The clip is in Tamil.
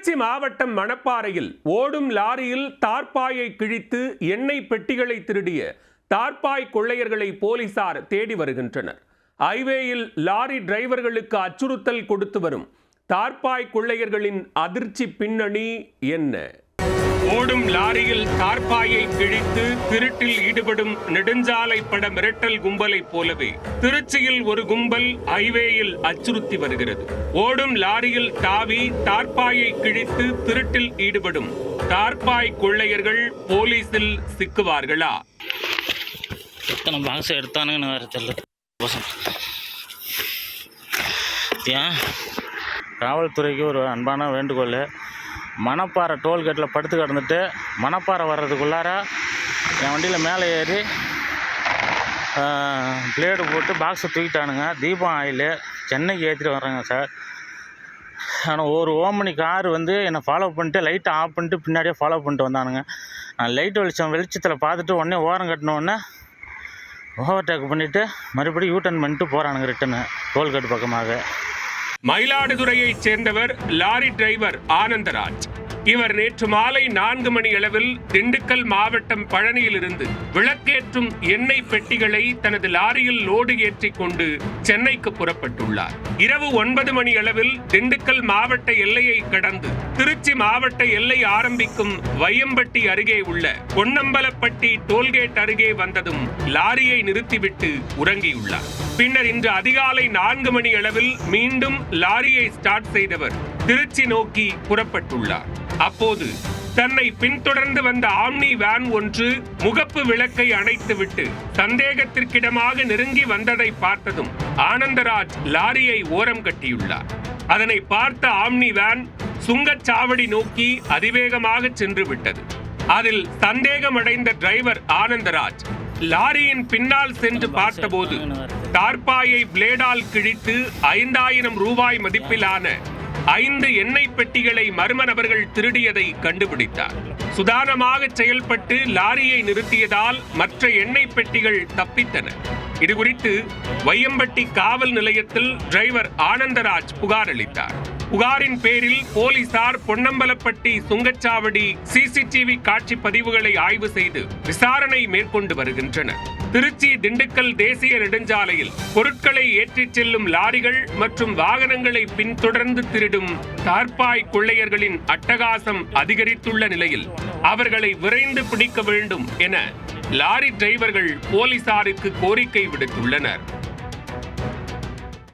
திருச்சி மாவட்டம் மணப்பாறையில் ஓடும் லாரியில் தார்ப்பாயை கிழித்து எண்ணெய் பெட்டிகளை திருடிய தார்ப்பாய் கொள்ளையர்களை போலீசார் தேடி வருகின்றனர். ஹைவேயில் லாரி டிரைவர்களுக்கு அச்சுறுத்தல் கொடுத்து வரும் தார்ப்பாய் கொள்ளையர்களின் அதிர்ச்சி பின்னணி என்ன? ஓடும் லாரியில் தார்ப்பாயை கிழித்து திருட்டில் ஈடுபடும் நெடுஞ்சாலை பட மிரட்டல் கும்பலைப் போலவே திருச்சியில் ஒரு கும்பல் ஹைவேயில் அச்சுறுத்தி வருகிறது. ஓடும் லாரியில் தாவி தார்ப்பாயை கிழித்து திருட்டில் ஈடுபடும் தார்ப்பாய் கொள்ளையர்கள் போலீசில் சிக்குவார்களா? எத்தனை பாக்ஸ் எடுத்தானுங்கன்னு வேறு தெரியல. காவல்துறைக்கு ஒரு அன்பான வேண்டுகோள். மணப்பாறை டோல்கேட்டில் படுத்து கிடந்துட்டு மணப்பாறை வர்றதுக்குள்ளார என் வண்டியில் மேலே ஏறி பிளேடு போட்டு பாக்ஸை தூக்கிட்டானுங்க. தீபம் ஆயில். சென்னைக்கு ஏற்றிட்டு வர்றேங்க சார் ஆனால் ஒரு ஓமனி கார் வந்து என்னை ஃபாலோ பண்ணிட்டு லைட்டை ஆஃப் பண்ணிட்டு பின்னாடியே ஃபாலோ பண்ணிட்டு வந்தானுங்க. நான் லைட் வெளிச்சம் வெளிச்சத்தில் பார்த்துட்டு உடனே ஓரம் கட்டினோடனே ஓவர்டேக் பண்ணிவிட்டு மறுபடியும் யூ டர்ன் பண்ணிட்டு போகிறானுங்க ரிட்டனு டோல்கேட் பக்கமாக. மயிலாடுதுறையைச் சேர்ந்தவர் லாரி டிரைவர் ஆனந்தராஜ். இவர் நேற்று மாலை நான்கு மணி அளவில் திண்டுக்கல் மாவட்டம் பழனியிலிருந்து விளக்கேற்றும் எண்ணெய் பெட்டிகளை தனது லாரியில் லோடு ஏற்றிக் கொண்டு சென்னைக்கு புறப்பட்டுள்ளார். இரவு ஒன்பது மணி அளவில் திண்டுக்கல் மாவட்ட எல்லையை கடந்து திருச்சி மாவட்ட எல்லை ஆரம்பிக்கும் வையம்பட்டி அருகே உள்ள பொன்னம்பலப்பட்டி டோல்கேட் அருகே வந்ததும் லாரியை நிறுத்திவிட்டு உறங்கியுள்ளார். பின்னர் இன்று அதிகாலை நான்கு மணி அளவில் மீண்டும் லாரியை ஸ்டார்ட் செய்தவர் திருச்சி நோக்கி புறப்பட்டுள்ளார். அப்போது தன்னை பின்தொடர்ந்து வந்த ஆம்னி வேன் ஒன்று முகப்பு விளக்கை அணைத்துவிட்டு சந்தேகத்திற்கிடமாக நெருங்கி வந்ததை பார்த்ததும் ஆனந்தராஜ் லாரியை ஓரம் கட்டியுள்ளார். அதனை பார்த்த ஆம்னி வேன் சுங்கச்சாவடி நோக்கி அதிவேகமாக சென்று விட்டது அதில் சந்தேகமடைந்த டிரைவர் ஆனந்தராஜ் லாரியின் பின்னால் சென்று பார்த்தபோது தார்ப்பாயை பிளேடால் கிழித்து ஐந்தாயிரம் ரூபாய் மதிப்பிலான ஐந்து எண்ணெய் பெட்டிகளை மர்ம நபர்கள் திருடியதை கண்டுபிடித்தார். சுதானமாக செயல்பட்டு லாரியை நிறுத்தியதால் மற்ற எண்ணெய் பெட்டிகள் தப்பித்தன. இதுகுறித்து வையம்பட்டி காவல் நிலையத்தில் டிரைவர் ஆனந்தராஜ் புகார் அளித்தார் புகாரின் பேரில் போலீசார் பொன்னம்பலப்பட்டி சுங்கச்சாவடி சிசிடிவி காட்சி பதிவுகளை ஆய்வு செய்து விசாரணை மேற்கொண்டு வருகின்றனர். திருச்சி திண்டுக்கல் தேசிய நெடுஞ்சாலையில் பொருட்களை ஏற்றிச் செல்லும் லாரிகள் மற்றும் வாகனங்களை பின்தொடர்ந்து திருடும் தார்பாய் கொள்ளையர்களின் அட்டகாசம் அதிகரித்துள்ள நிலையில் அவர்களை விரைந்து பிடிக்க வேண்டும் என லாரி டிரைவர்கள் போலீசாருக்கு கோரிக்கை விடுத்துள்ளனர்.